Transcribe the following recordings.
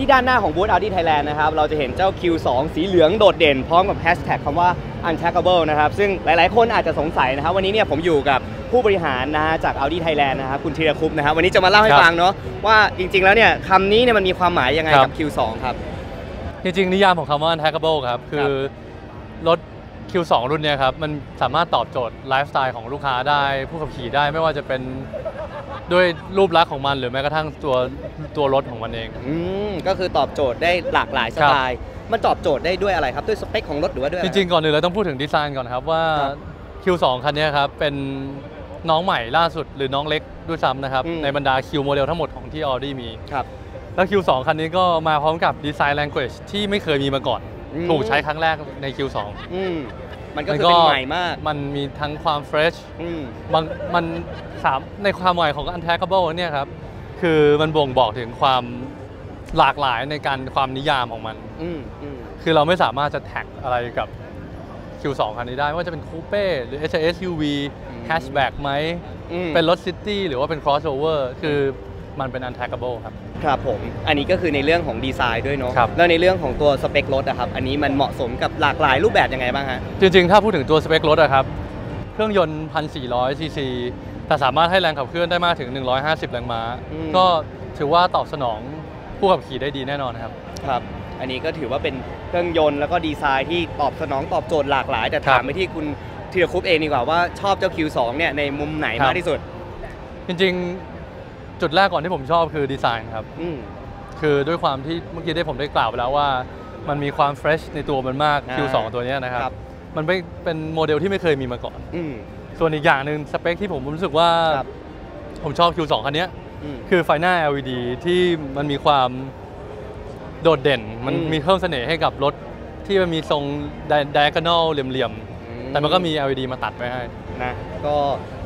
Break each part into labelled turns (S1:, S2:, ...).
S1: ที่ด้านหน้าของบูธ Audi Thailand นะครับเราจะเห็นเจ้า Q2 สีเหลืองโดดเด่นพร้อมกับแฮชแท็กคำว่า untrackable นะครับซึ่งหลายๆ คนอาจจะสงสัยนะครับวันนี้เนี่ยผมอยู่กับผู้บริหารนะฮะจาก Audi Thailand นะครับคุณธีรคุปนะครับวันนี้จะมาเล่าให้
S2: ครับ
S1: ฟังเนาะว่าจริง ๆ แล้วเนี่ยคำนี้เนี่ยมันมีความหมายยังไง
S2: ครั
S1: กับ
S2: บ
S1: Q2 ครับ
S2: จริงๆนิยามของคำว่า untrackable ครับคือรถ Q2 รุ่นเนี้ยครับมันสามารถตอบโจทย์ไลฟ์สไตล์ของลูกค้าได้ผู้ขับขี่ได้ไม่ว่าจะเป็น ด้วยรูปลักษณ์ของมันหรือแม้กระทั่งตัวตัวรถของมันเอง
S1: อืมก็คือตอบโจทย์ได้หลากหลายสไตล์มันตอบโจทย์ได้ด้วยอะไรครับ ด้วยสเปคของรถหรือว่าด้วยอะ
S2: จ
S1: ไร
S2: ริงๆก่อนอื่นเราต้องพูดถึงดีไซน์ก่อนครับว่า
S1: ครับ
S2: Q2 คันเนี้ยครับเป็นน้องใหม่ล่าสุดหรือน้องเล็กด้วยซ้ำนะครับ
S1: อืม
S2: ในบรรดา Q โมเดลทั้งหมดของที่ Audi มี
S1: ครับ
S2: แล้ว Q2 คันนี้ก็มาพร้อมกับดีไซน์ language ที่ไม่เคยมีมาก่อน
S1: อืม
S2: ถูกใช้ครั้งแรกใน Q2
S1: อื มมันก็คือเป็นใหม่มาก
S2: มันมีทั้งความ fresh
S1: อืม
S2: บางมันสามในความหมายของ untrackable เนี่ยครับ คือมันบ่งบอกถึงความหลากหลายในการความนิยามของมัน
S1: อืมอืม
S2: คือเราไม่สามารถจะแท็กอะไรกับ Q2 คันนี้ได้ไม่ว่าจะเป็นคูเป้หรือ SUV
S1: อืม
S2: hatchback ไหม
S1: อืม
S2: เป็นรถซิตี้หรือว่าเป็น crossover คือ มันเป็น untrackable ครับ
S1: ครับผม อันนี้ก็คือในเรื่องของดีไซน์ด้วยเนาะ
S2: ครับ
S1: แล้วในเรื่องของตัวสเปครถอะครับ อันนี้มันเหมาะสมกับหลากหลายรูปแบบยังไงบ้างฮะ
S2: จริงๆ ถ้าพูดถึงตัวสเปครถอะครับ เครื่องยนต์ 1,400 ซีซี แต่สามารถให้แรงขับเคลื่อนได้มากถึง 150 แรงม้า
S1: อืม
S2: ก็ถือว่าตอบสนองผู้ขับขี่ได้ดีแน่นอนครับ
S1: ครับ อันนี้ก็ถือว่าเป็นเครื่องยนต์แล้วก็ดีไซน์ที่ตอบสนองตอบโจทย์หลากหลาย แต่
S2: ครั
S1: ถา
S2: บ
S1: มไปที่คุณธีรคุปเองดีกว่าว่าชอบเจ้า Q2 เนี่ยในมุมไหน
S2: ครับ
S1: มากที่สุด
S2: จริงๆ จุดแรกก่อนที่ผมชอบคือดีไซน์ครับ
S1: อืม
S2: คือด้วยความที่เมื่อกี้ได้ผมได้กล่าวไปแล้วว่า มันมีความเฟรชในตัวมันมาก
S1: อ่า
S2: Q2 ตัวเนี้ยนะครับ
S1: ครับ
S2: มันไม่เป็นโมเดลที่ไม่เคยมีมาก่อน
S1: อืม
S2: ส่วนอีกอย่างหนึ่งสเปคที่ผมรู้สึกว่า
S1: ครับ
S2: ผมชอบ Q2 คันเนี้ย
S1: อืม
S2: คือไฟหน้า LED ที่มันมีความโดดเด่น มัน
S1: อืม
S2: มีเพิ่มเสน่ห์ให้กับรถที่มันมีทรง diagonal เหลี่ยมๆ แต่มันก็มี LED มาตัดไว้ให้
S1: นะก็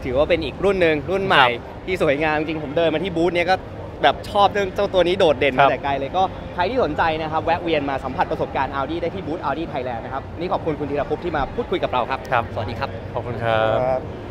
S1: ถือว่าเป็นอีกรุ่นหนึ่งรุ่นใหม่ ที่สวยงามจริงๆผมเดินมาที่บูธเนี้ยก็แบบชอบเรื่องเจ้าตัวนี้โดดเด่น
S2: ครั
S1: มา
S2: บ
S1: แต่ไกลเลยก็ใครที่สนใจนะครับแวะเวียนมาสัมผัสประสบการณ์ Audi ได้ที่บูธ Audi Thailand นะครับนี่ขอบคุณคุณธีรภพที่มาพูดคุยกับเราครับ
S2: ครับ
S1: สวัสดีครับ
S2: ขอบคุณครับ
S1: ครับ